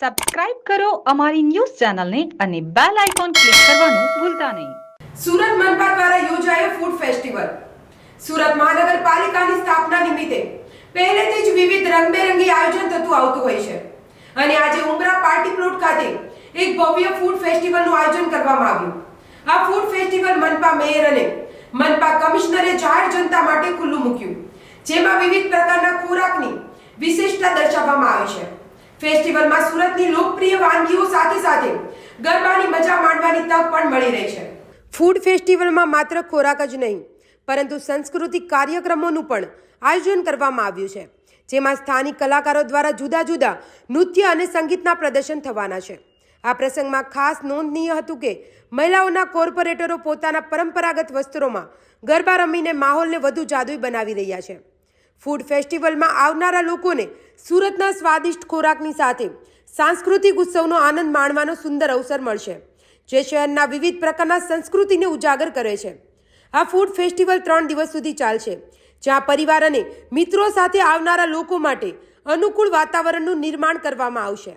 Subscribe કરો અમારી news ચેનલને અને બેલ આઇકોન ક્લિક કરવાનું ભૂલતા નહીં. સુરત મનપા દ્વારા યોજાયો ફૂડ ફેસ્ટિવલ. સુરત મહાનગરપાલિકાની સ્થાપના નિમિત્તે પહેલેથી જ વિવિધ રંગબેરંગી આયોજન થતું આવતું હોય છે. અને આજે ઉમરા પાર્ટી પ્લોટ ખાતે એક ભવ્ય ફૂડ ફેસ્ટિવલનું આયોજન કરવામાં આવ્યું. આ ફૂડ ફેસ્ટિવલ મનપા મેયર અને મનપા કમિશનરે જાહેર જનતા માટે ખુલ્લું મૂક્યું. જેમાં વિવિધ પ્રકારના ખોરાકની વિશેષતા દર્શાવવામાં આવી છે. ફેસ્ટિવલમાં સુરતની લોકપ્રિય વાનગીઓ સાથે સાથે ગરબાની મજા માણવાની તક પણ મળી રહી છે. ફૂડ ફેસ્ટિવલમાં માત્ર ખોરાક જ નહીં, પરંતુ સાંસ્કૃતિક કાર્યક્રમોનું પણ આયોજન કરવામાં આવ્યું છે, જેમાં સ્થાનિક કલાકારો દ્વારા જુદા જુદા નૃત્ય અને સંગીતના પ્રદર્શન થવાના છે. આ પ્રસંગમાં ખાસ નોંધનીય હતું કે મહિલાઓના કોર્પોરેટરો પોતાના પરંપરાગત વસ્ત્રોમાં ગરબા રમીને માહોલને વધુ જાદુઈ બનાવી રહ્યા છે. ફૂડ ફેસ્ટિવલમાં આવનારા લોકોને સુરતના સ્વાદિષ્ટ ખોરાકની સાથે સાંસ્કૃતિક ઉત્સવનો આનંદ માણવાનો સુંદર અવસર મળશે, જે શહેરના વિવિધ પ્રકારના સંસ્કૃતિને ઉજાગર કરે છે. આ ફૂડ ફેસ્ટિવલ ત્રણ દિવસ સુધી ચાલશે, જ્યાં પરિવાર અને મિત્રો સાથે આવનારા લોકો માટે અનુકૂળ વાતાવરણનું નિર્માણ કરવામાં આવશે.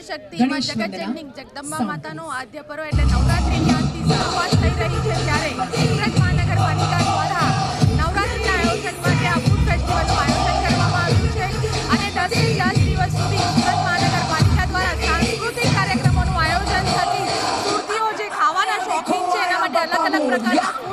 આદ્ય શક્તિમાં જગતજનની જગદંબા માતાનો આદ્ય પર્વ એટલે નવરાત્રિની આજથી શરૂઆત થઈ રહી છે ત્યારે સુરત મહાનગરપાલિકા દ્વારા નવરાત્રિના આયોજન માટે આ ફૂડ ફેસ્ટિવલનું આયોજન કરવામાં આવ્યું છે અને દસથી દસ દિવસ સુધી સુરત મહાનગરપાલિકા દ્વારા સાંસ્કૃતિક કાર્યક્રમોનું આયોજન થતી સુરતીઓ જે ખાવાના શોખીન છે એના માટે અલગ અલગ પ્રકારના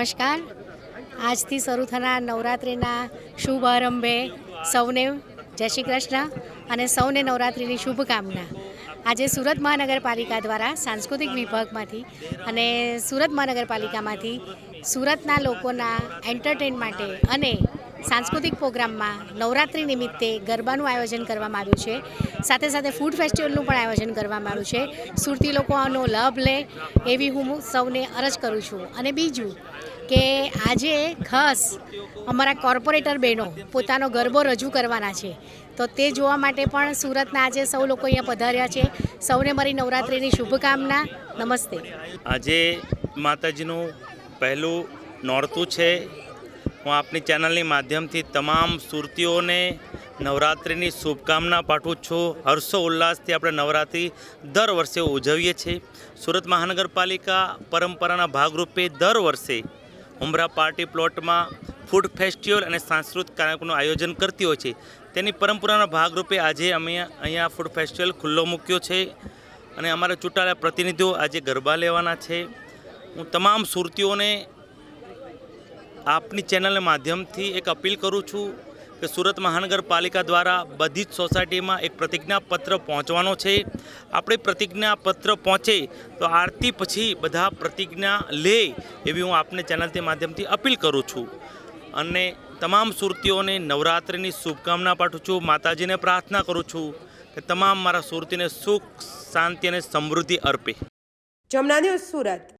નમસ્કાર. આજથી શરૂ થનાર નવરાત્રિના શુભ આરંભે સૌને જય શ્રી કૃષ્ણ અને સૌને નવરાત્રિની શુભકામના. આજે સુરત મહાનગરપાલિકા દ્વારા સાંસ્કૃતિક વિભાગમાંથી અને સુરત મહાનગરપાલિકામાંથી સુરતના લોકોના એન્ટરટેન માટે અને સાંસ્કૃતિક પ્રોગ્રામમાં નવરાત્રિ નિમિત્તે ગરબાનું આયોજન કરવામાં આવ્યું છે. સાથે સાથે ફૂડ ફેસ્ટિવલનું પણ આયોજન કરવામાં આવ્યું છે. સુરતી લોકો આનો લાભ લે એવી હું સૌને અરજ કરું છું. અને બીજું કે આજે ખાસ અમારા કોર્પોરેટર બહેનો પોતાનો ગરબો રજૂ કરવાના છે. તો તે જોવા માટે પણ સુરતના આજે સૌ લોકો અહીંયા પધાર્યા છે. સૌને મારી નવરાત્રિની શુભકામના. નમસ્તે. આજે માતાજીનું પહેલું નોરતું છે. હું આપની ચેનલની માધ્યમથી તમામ સુરતીઓને નવરાત્રિની શુભકામના પાઠવું છું. હર્ષો ઉલ્લાસથી આપણે નવરાત્રિ દર વર્ષે ઉજવીએ છીએ. સુરત મહાનગરપાલિકા પરંપરાના ભાગરૂપે દર વર્ષે ઉમરા પાર્ટી પ્લોટમાં ફૂડ ફેસ્ટિવલ અને સાંસ્કૃતિક કાર્યક્રમનું આયોજન કરતી હોય છે. તેની પરંપરાના ભાગરૂપે આજે અમે અહીંયા ફૂડ ફેસ્ટિવલ ખુલ્લો મૂક્યો છે અને અમારા ચૂંટાયેલા પ્રતિનિધિઓ આજે ગરબા લેવાના છે. હું તમામ સુરતીઓને આપની ચેનલના માધ્યમથી એક અપીલ કરું છું કે સુરત મહાનગરપાલિકા દ્વારા બધી જ સોસાયટીમાં એક પ્રતિજ્ઞાપત્ર પહોંચવાનો છે. આપણે પ્રતિજ્ઞાપત્ર પહોંચે તો આરતી પછી બધા પ્રતિજ્ઞા લે એવી હું આપને ચેનલથી માધ્યમથી અપીલ કરું છું. અને તમામ સુરતીઓને નવરાત્રિની શુભકામના પાઠું છું. માતાજીને પ્રાર્થના કરું છું કે તમામ મારા સુરતીને સુખ, શાંતિ અને સમૃદ્ધિ અર્પે. જમના સુરત.